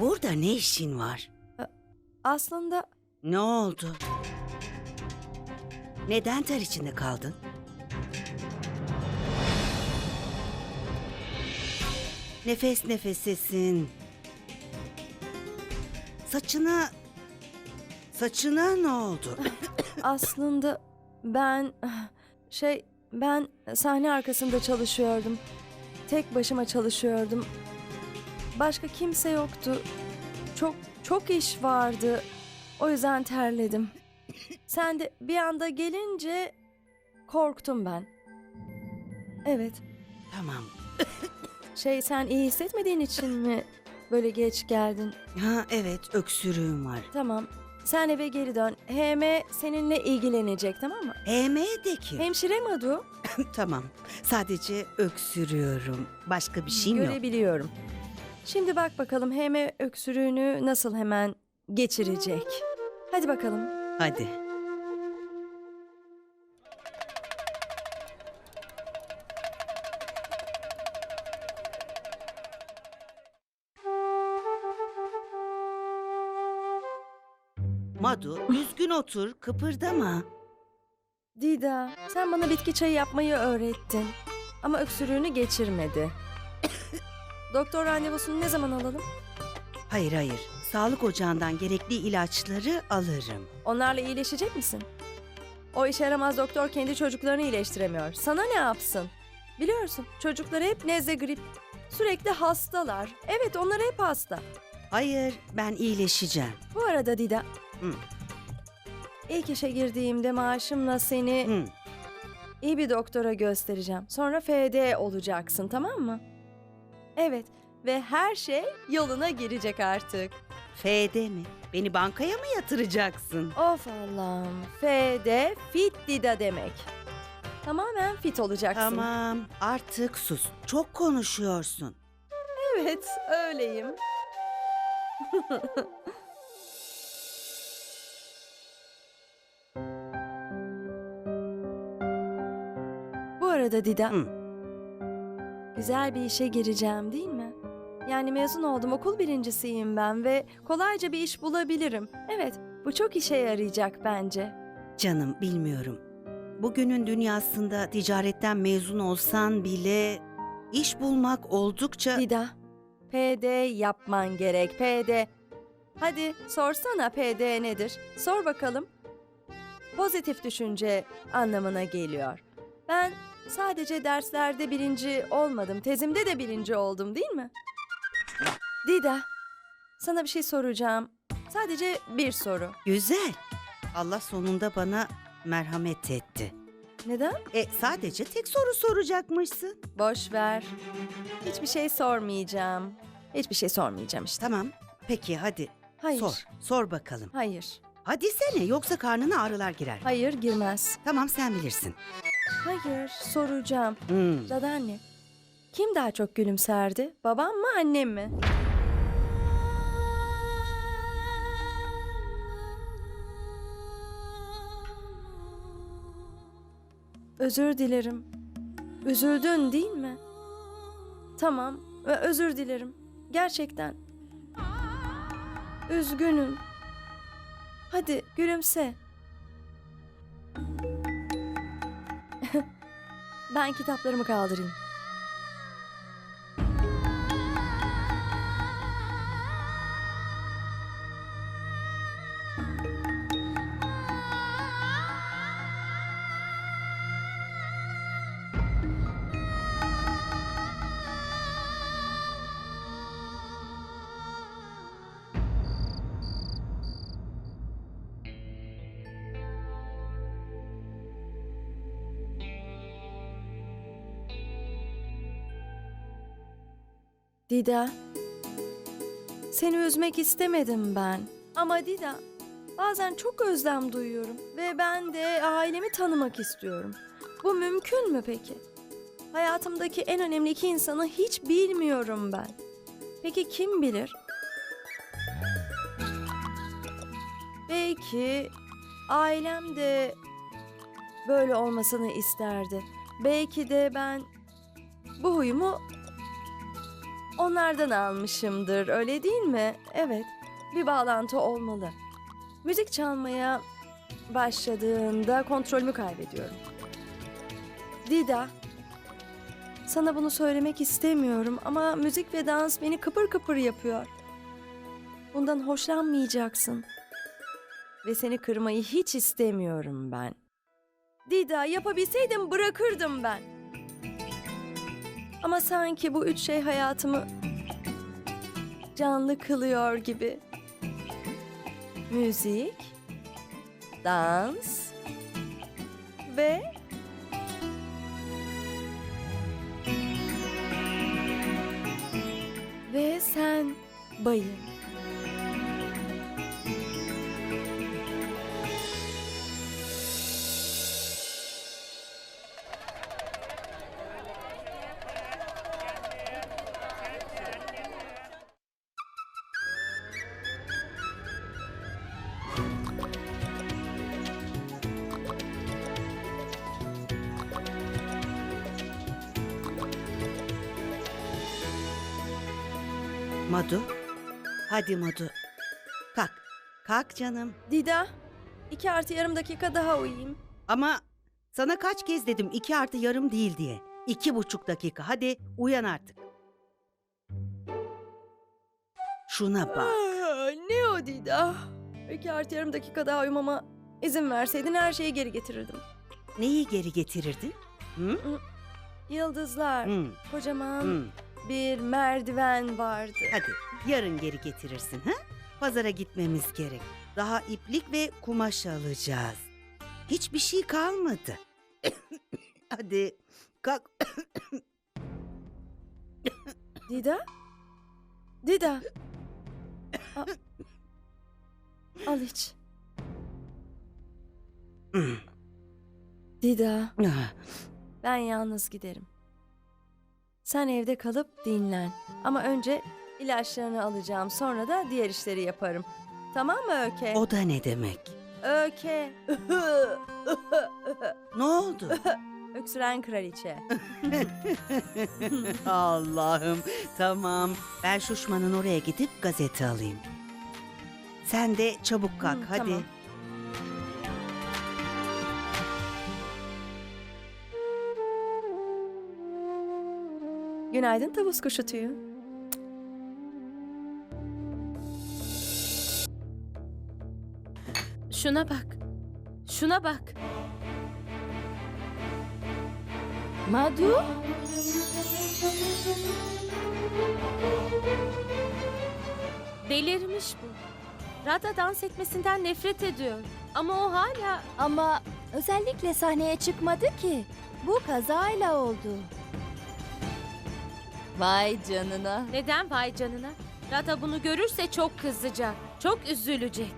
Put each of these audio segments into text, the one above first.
Burada ne işin var? Aslında Ne oldu? Neden ter içinde kaldın? Nefes nefesesin. Saçına... Saçına ne oldu? aslında ben şey ben sahne arkasında çalışıyordum. Tek başıma çalışıyordum. Başka kimse yoktu. Çok çok iş vardı. O yüzden terledim. Sen de bir anda gelince korktum ben. Evet. tamam. Şey sen iyi hissetmediğin için mi böyle geç geldin? Ha evet öksürüğüm var. Tamam. Sen eve geri dön. HM seninle ilgilenecek tamam mı? HM'de ki. Hemşire Madu. tamam. Sadece öksürüyorum. Başka bir şeyim yok. Görebiliyorum. Şimdi bak bakalım HM öksürüğünü nasıl hemen geçirecek. Hadi bakalım. Hadi. Madu, düzgün otur, kıpırdama. Dida, sen bana bitki çayı yapmayı öğrettin. Ama öksürüğünü geçirmedi. Doktor randevusunu ne zaman alalım? Hayır hayır, sağlık ocağından gerekli ilaçları alırım. Onlarla iyileşecek misin? O işe yaramaz doktor kendi çocuklarını iyileştiremiyor. Sana ne yapsın? Biliyorsun çocuklar hep nezle grip. Sürekli hastalar. Evet onlar hep hasta. Hayır, ben iyileşeceğim. Bu arada Dida. Hı. İlk işe girdiğimde maaşımla seni Hı, iyi bir doktora göstereceğim. Sonra FD olacaksın tamam mı? Evet ve her şey yoluna girecek artık. FD mi? Beni bankaya mı yatıracaksın? Of Allah'ım. FD fit Dida demek. Tamamen fit olacaksın. Tamam, artık sus. Çok konuşuyorsun. Evet öyleyim. Bu arada Dida, Hı. Güzel bir işe gireceğim değil mi? Yani mezun oldum, okul birincisiyim ben ve kolayca bir iş bulabilirim. Evet, bu çok işe yarayacak bence. Canım bilmiyorum. Bugünün dünyasında ticaretten mezun olsan bile iş bulmak oldukça... Dida, PD yapman gerek, PD. Hadi sorsana PD nedir? Sor bakalım. Pozitif düşünce anlamına geliyor. Ben sadece derslerde birinci olmadım, tezimde de birinci oldum değil mi? Dida, sana bir şey soracağım. Sadece bir soru. Güzel. Allah sonunda bana merhamet etti. Neden? E sadece tek soru soracakmışsın. Boş ver. Hiçbir şey sormayacağım. Hiçbir şey sormayacağım işte. Tamam. Peki hadi Hayır. sor. Sor bakalım. Hayır. Hadi sene yoksa karnına ağrılar girer. Hayır girmez. Tamam sen bilirsin. Hayır soracağım. Hmm. Dadı anne. Kim daha çok gülümserdi? Babam mı annem mi? Özür dilerim. Üzüldün değil mi? Tamam ve özür dilerim. Gerçekten. Üzgünüm. Hadi gülümse. Ben kitaplarımı kaldırayım. Dida. Seni üzmek istemedim ben. Ama Dida, bazen çok özlem duyuyorum ve ben de ailemi tanımak istiyorum. Bu mümkün mü peki? Hayatımdaki en önemli iki insanı hiç bilmiyorum ben. Peki kim bilir? Belki ailem de böyle olmasını isterdi. Belki de ben bu huyumu onlardan almışımdır, öyle değil mi? Evet, bir bağlantı olmalı. Müzik çalmaya başladığında kontrolümü kaybediyorum. Dida, sana bunu söylemek istemiyorum ama müzik ve dans beni kıpır kıpır yapıyor. Bundan hoşlanmayacaksın. Ve seni kırmayı hiç istemiyorum ben. Dida yapabilseydim bırakırdım ben. Ama sanki bu üç şey hayatımı canlı kılıyor gibi. Müzik, dans ve ve sen bayım. Madu. Hadi Madu. Kalk. Kalk canım. Dida, iki artı yarım dakika daha uyuyayım. Ama sana kaç kez dedim iki artı yarım değil diye. İki buçuk dakika. Hadi uyan artık. Şuna bak. Aa, ne o Dida? İki artı yarım dakika daha uyumama izin verseydin her şeyi geri getirirdim. Neyi geri getirirdin? Hı? Yıldızlar, Hı. kocaman Hı. Bir merdiven vardı. Hadi yarın geri getirirsin. Ha? Pazara gitmemiz gerek. Daha iplik ve kumaş alacağız. Hiçbir şey kalmadı. Hadi kalk. Dida? Dida. A- Al iç. Dida, Ah, ben yalnız giderim. Sen evde kalıp dinlen. Ama önce ilaçlarını alacağım. Sonra da diğer işleri yaparım. Tamam mı Öke? o da ne demek? Öke. Ne oldu? Öksüren kraliçe. Allah'ım. Tamam. Ben Şuşman'ın oraya gidip gazete alayım. Sen de çabuk kalk Hı, hadi. tamam. Günaydın tavus kuşu tüyü. Şuna bak. Şuna bak. Madu? Delirmiş bu. Rada dans etmesinden nefret ediyor. Ama o hala... Ama özellikle sahneye çıkmadı ki. Bu kazayla oldu. Vay canına. Neden vay canına? Rada bunu görürse çok kızacak. Çok üzülecek.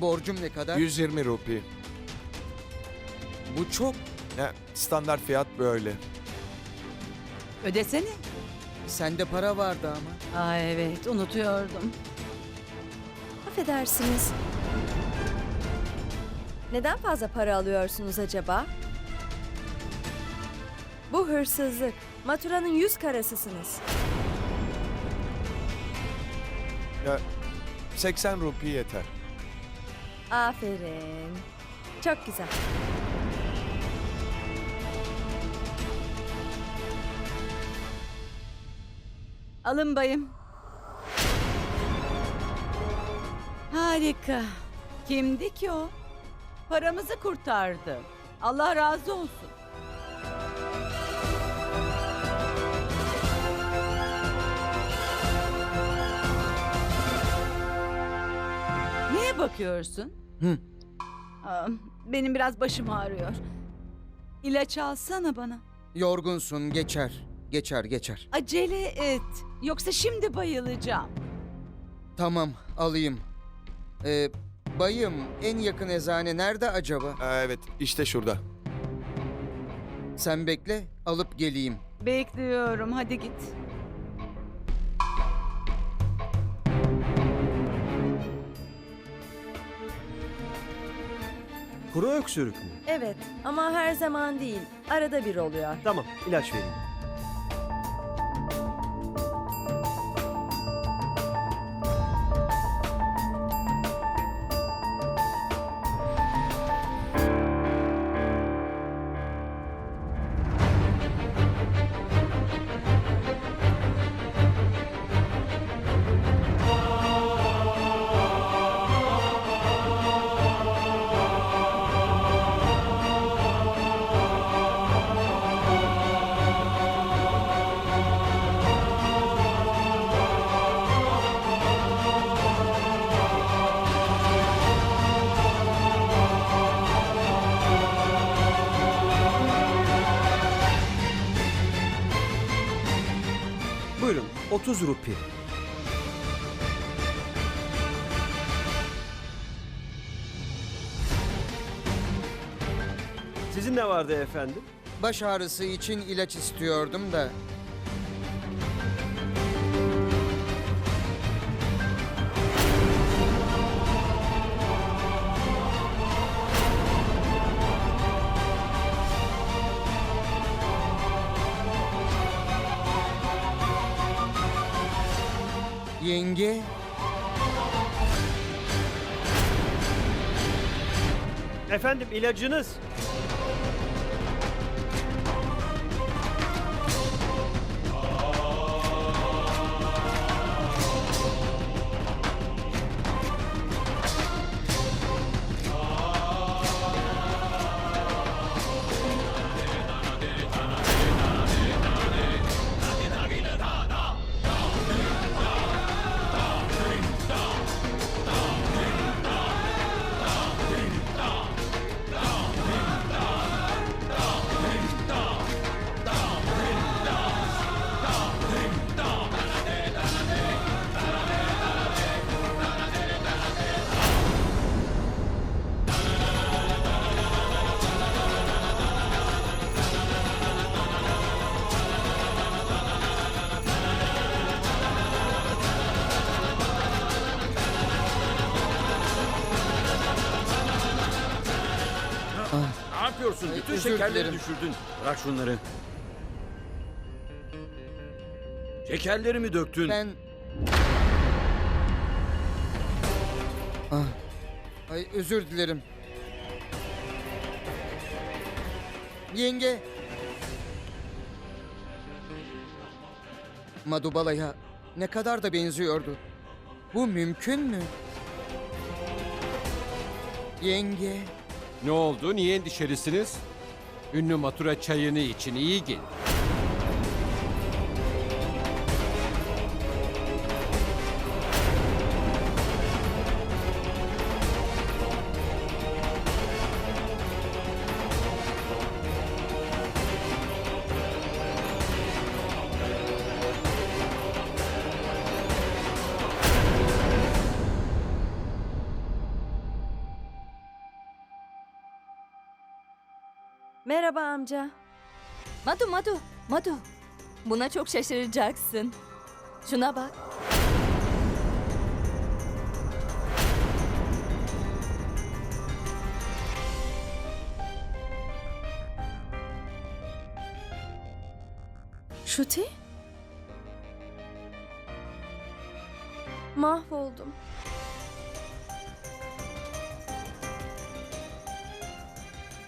Borcum ne kadar? 120 rupi. Bu çok. Ya, standart fiyat böyle. Ödesene. Sende para vardı ama. Aa evet unutuyordum. Affedersiniz. Neden fazla para alıyorsunuz acaba? Bu hırsızlık. Maturanın yüz karasısınız. Ya 80 rupi yeter. Aferin. Çok güzel. Alın bayım. Harika. Kimdi ki o? Paramızı kurtardı. Allah razı olsun. Neye bakıyorsun? Hı. Aa, benim biraz başım ağrıyor. İlaç alsana bana. Yorgunsun geçer. Geçer geçer. Acele et. Yoksa şimdi bayılacağım. Tamam alayım. Ee, bayım en yakın eczane nerede acaba? Ee, evet işte şurada. Sen bekle alıp geleyim. Bekliyorum. Hadi git. Kuru öksürük mü? Evet ama her zaman değil. Arada bir oluyor. Tamam ilaç vereyim. 30 rupi. Sizin ne vardı efendim? Baş ağrısı için ilaç istiyordum da. Yenge, Efendim ilacınız. Yapıyorsun? Bütün özür şekerleri dilerim. düşürdün. Bırak şunları. Şekerleri mi döktün? ben... Ah. Ay özür dilerim. Yenge. Madubala'ya ne kadar da benziyordu. Bu mümkün mü? Yenge. Ne oldu? Niye endişelisiniz? Ünlü matura çayını için iyi gelir. Merhaba amca. Madu Madu Madu. Buna çok şaşıracaksın. Şuna bak. Şuti? Mahvoldum.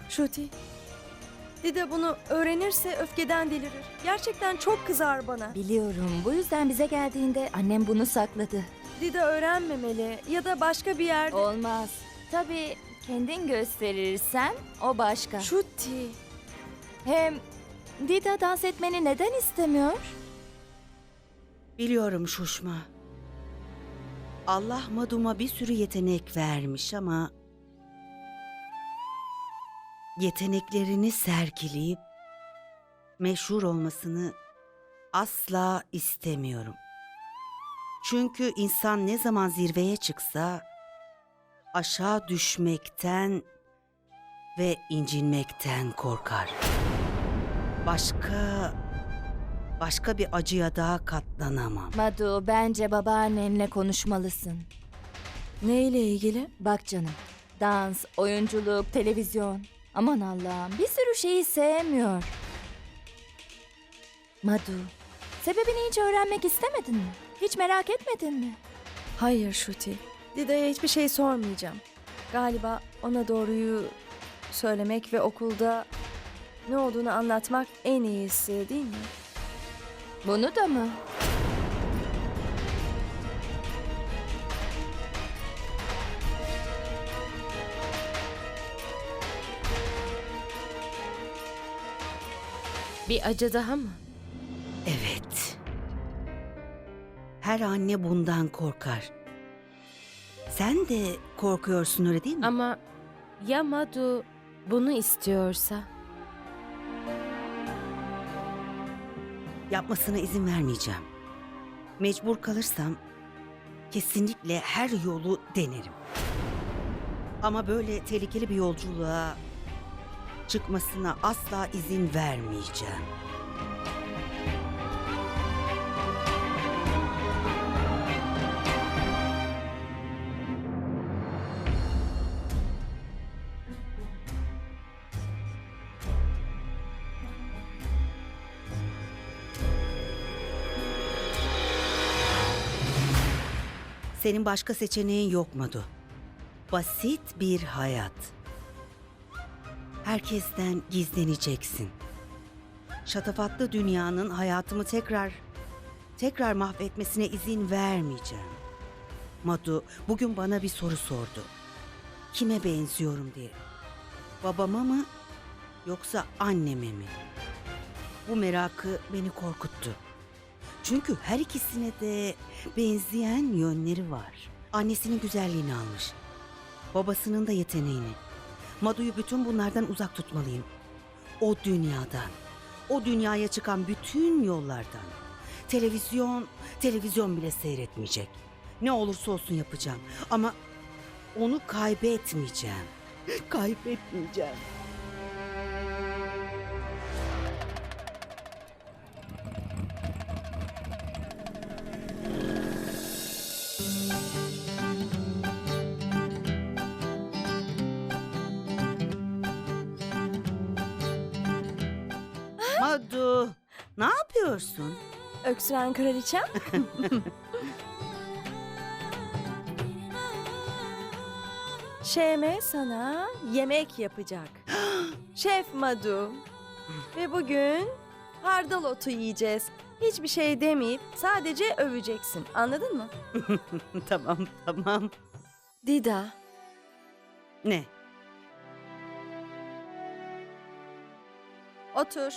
Şuti. Dide bunu öğrenirse öfkeden delirir. Gerçekten çok kızar bana. Biliyorum. Bu yüzden bize geldiğinde annem bunu sakladı. Dide öğrenmemeli ya da başka bir yerde. Olmaz. Tabii kendin gösterirsen o başka. Şuti. Hem Dida dans etmeni neden istemiyor? Biliyorum Şuşma. Allah Madum'a bir sürü yetenek vermiş ama yeteneklerini sergileyip meşhur olmasını asla istemiyorum. Çünkü insan ne zaman zirveye çıksa aşağı düşmekten ve incinmekten korkar. Başka başka bir acıya daha katlanamam. Madu bence babaannenle konuşmalısın. Neyle ilgili? Bak canım. Dans, oyunculuk, televizyon. Aman Allah'ım bir sürü şeyi sevmiyor. Madu, sebebini hiç öğrenmek istemedin mi? Hiç merak etmedin mi? Hayır Şuti. Dida'ya hiçbir şey sormayacağım. Galiba ona doğruyu söylemek ve okulda ne olduğunu anlatmak en iyisi değil mi? Bunu da mı? Bir acı daha mı? Evet. Her anne bundan korkar. Sen de korkuyorsun öyle değil mi? Ama ya Madu bunu istiyorsa? Yapmasına izin vermeyeceğim. Mecbur kalırsam kesinlikle her yolu denerim. Ama böyle tehlikeli bir yolculuğa çıkmasına asla izin vermeyeceğim. Senin başka seçeneğin yok Madu. Basit bir hayat. Herkesten gizleneceksin. Şatafatlı dünyanın hayatımı tekrar tekrar mahvetmesine izin vermeyeceğim. Madu bugün bana bir soru sordu. Kime benziyorum diye. Babama mı yoksa anneme mi? Bu merakı beni korkuttu. Çünkü her ikisine de benzeyen yönleri var. Annesinin güzelliğini almış. Babasının da yeteneğini. Madu'yu bütün bunlardan uzak tutmalıyım. O dünyadan. O dünyaya çıkan bütün yollardan. Televizyon, televizyon bile seyretmeyecek. Ne olursa olsun yapacağım. Ama onu kaybetmeyeceğim. Kaybetmeyeceğim. Ne yapıyorsun? Öksüren kraliçem? Şeme sana yemek yapacak. Şef Madu. Ve bugün hardal otu yiyeceğiz. Hiçbir şey demeyip sadece öveceksin. Anladın mı? tamam, tamam. Dida, Ne? otur.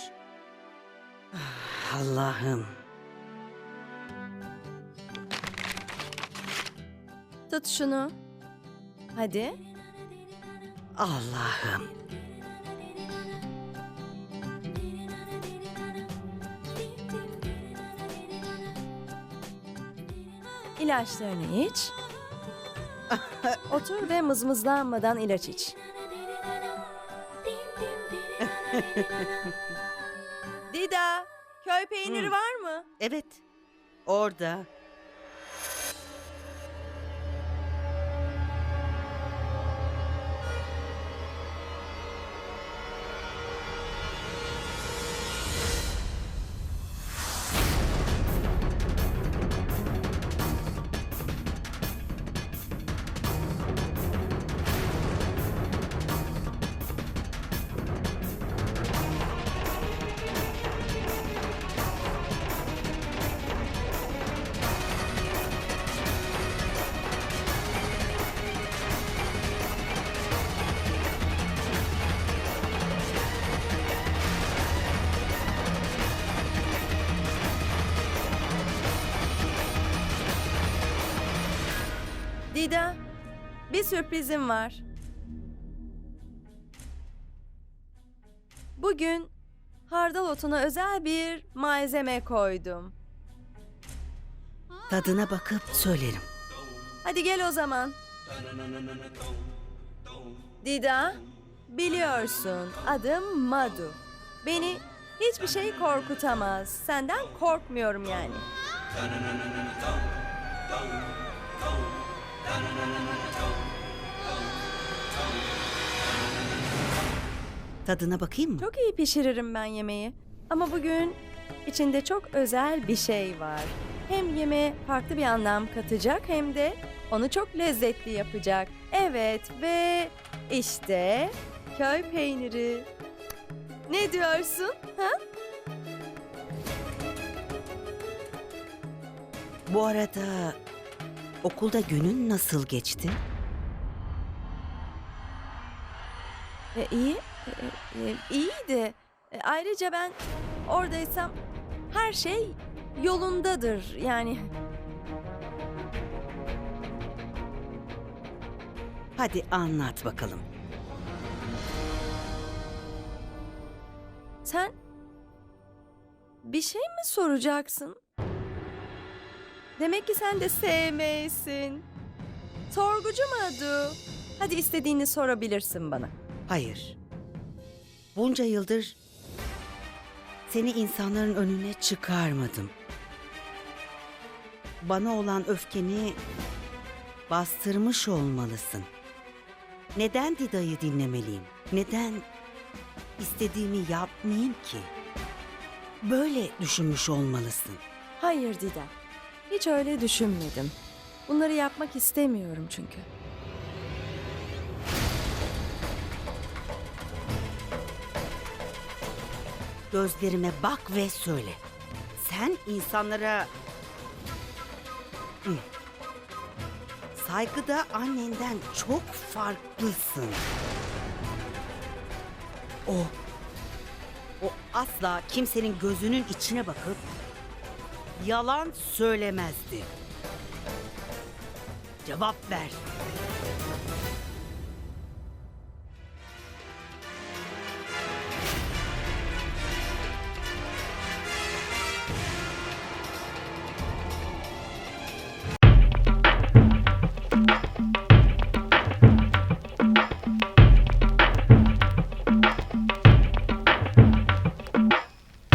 Allah'ım. Tut şunu. Hadi. Allah'ım. İlaçlarını iç. Otur ve mızmızlanmadan ilaç iç. Peyniri var mı? Evet. Orada. Dida, bir sürprizim var. Bugün hardal otuna özel bir malzeme koydum. Tadına bakıp söylerim. Hadi gel o zaman. Dida, biliyorsun adım Madu. Beni hiçbir şey korkutamaz. Senden korkmuyorum yani. Tadına bakayım mı? Çok iyi pişiririm ben yemeği. Ama bugün içinde çok özel bir şey var. Hem yemeğe farklı bir anlam katacak hem de onu çok lezzetli yapacak. Evet ve işte köy peyniri. Ne diyorsun? Ha? Bu arada okulda günün nasıl geçti? E, iyi. E, e, iyiydi. E, ayrıca ben oradaysam her şey yolundadır. Yani Hadi anlat bakalım. sen bir şey mi soracaksın? Demek ki sen de sevmeysin. Sorgucu Madu. Hadi istediğini sorabilirsin bana. Hayır. Bunca yıldır seni insanların önüne çıkarmadım. Bana olan öfkeni bastırmış olmalısın. Neden Dida'yı dinlemeliyim? Neden istediğimi yapmayayım ki? Böyle düşünmüş olmalısın. Hayır Didem. Hiç öyle düşünmedim. Bunları yapmak istemiyorum çünkü. Gözlerime bak ve söyle. Sen insanlara... Saygıda annenden çok farklısın. O... O asla kimsenin gözünün içine bakıp yalan söylemezdi. Cevap ver.